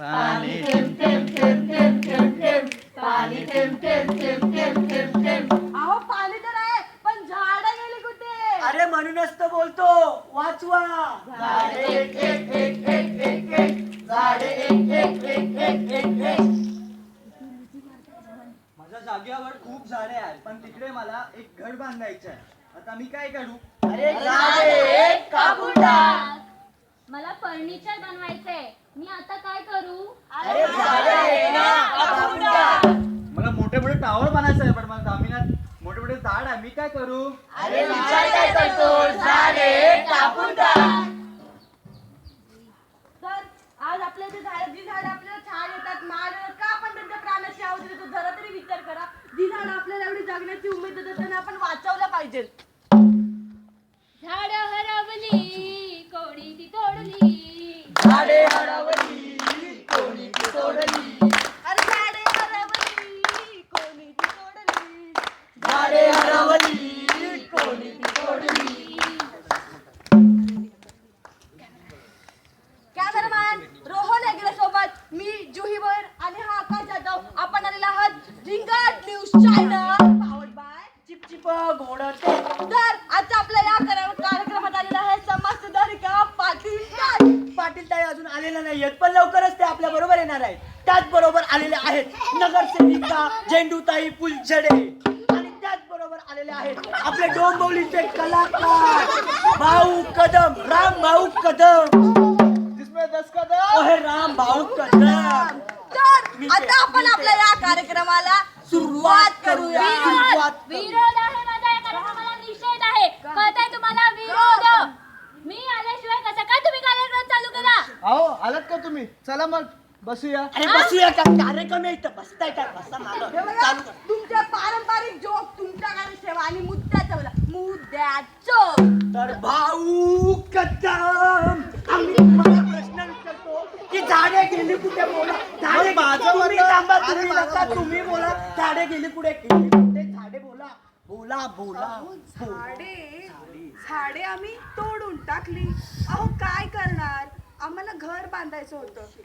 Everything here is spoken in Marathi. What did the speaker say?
पाणी अहो पाणी तर आहे पण झाड गेली कुठे? अरे म्हणूनच तर बोलतो वाचवा. माझ्या जागेवर खूप झाडे आहेत पण तिकडे मला एक घर बांधायचं आहे आता मी काय करू? अरे मला फर्निचर बनवायचंय. मी आता काय करू? मला मोठे मोठे टावर बनायचं आहे पण मला जमिनात मोठे मोठे झाड आहे मी काय करू? तर आज आपल्या जे झाड जी झाड आपल्याला छान येतात मार का आपण त्यांच्या प्राणाची आवाज देतो जरा तरी विचार करा. जी झाड आपल्याला एवढी जगण्याची उमेद देतात त्यांना आपण वाचवलं पाहिजे. झाडे हरवली कोणी ती सोडली कॅमेरामॅन रोहन हेगडे सोबत मी जुही बोयर आणि हा आकाश जाधव. आपण आलेला आहात रिंगट न्यूज चॅनल पावर्ड बाय चिपचिप घोडते तर आजच्या आपल्या या करा- कार्यक्रमात आलेला आहे समाज सुधारिका पाटील ताई. पाटील ताई अजून आलेल्या नाहीयेत पण लवकरच ते आपल्या बरोबर येणार आहेत. त्याचबरोबर आलेले आहेत नगरसेविका झेंडूताई फुलझडे. आलेले आहेत. आपले डोंबिवलीचे कलाकार भाऊ कदम राम भाऊ कदम. जिसमें दस कदम? ओहे राम भाऊ कदम. तर आता आपण आपल्या या कार्यक्रमाला सुरुवात करूया. सुरुवात करू. विरोध आहे माझा या कार्यक्रमाला निषेध आहे. कळतंय तुम्हाला? विरोध. मी आल्याशिवाय कसा काय तुम्ही कार्यक्रम चालू करा अहो आलात का तुम्ही? चला मग बसूया. अरे बसूया का? कार्यक्रम आहे इथं. बसताय काय बसा मागं. बघा, चालू कर. आणि मुद्द्याचं बोला. मुद्द्याचं. तर भाऊ कदम. आम्ही तुम्हाला प्रश्न विचारतो की झाडे गेली कुठे बोला. झाडे माझं तुम्ही थांबा अरे तुम्ही माझं नका तुम्ही बोला. झाडे गेली कुठे? गेली कुठे? झाडे बोला. बोला बोला. झाडे. झाडे आम्ही तोडून टाकली. अहो काय करणार? आम्हाला घर बांधायचं होतं.